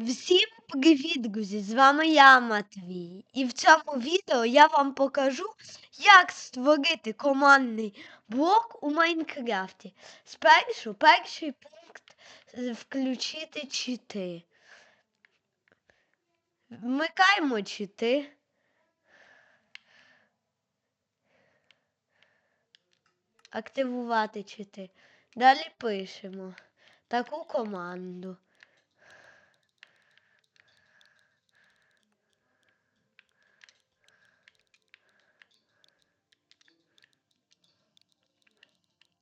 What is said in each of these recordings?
Всім привіт, друзі! З вами я, Матвій. І в цьому відео я вам покажу, як створити командний блок у Майнкрафті. Спершу перший пункт е, включити чити. Вмикаємо чити. Активувати чити. Далі пишемо таку команду.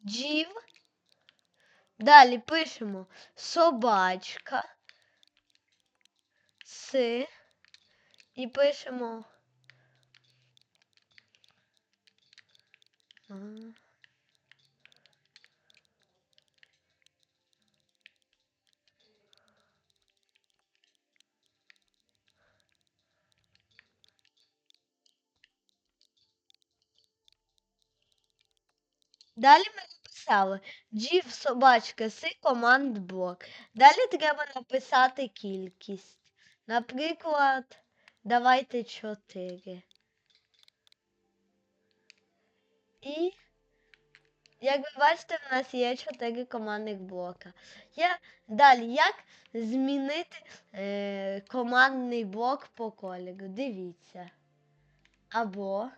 Джів. Далі пишемо собачка. С. І пишемо. Далі ми написали джів собачка си команд блок. Далі треба написати кількість. Наприклад, давайте 4. І, як ви бачите, в нас є 4 командних блока. Я, Далі, як змінити е, командний блок по кольору? Дивіться. Або.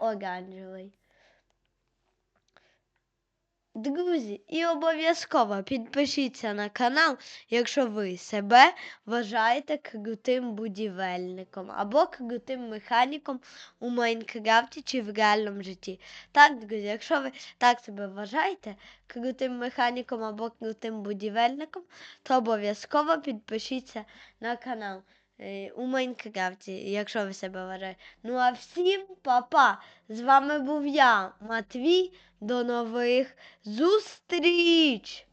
Оранжевий. Друзі, і обов'язково підпишіться на канал, якщо ви себе вважаєте крутим будівельником або крутим механіком у Майнкрафті чи в реальному житті. Так, друзі, якщо ви так себе вважаєте крутим механіком або крутим будівельником, то обов'язково підпишіться на канал е, у Майнкрафті, якщо ви себе вважаєте. Ну а всім па-па! З вами був я, Матвій. До нових зустріч!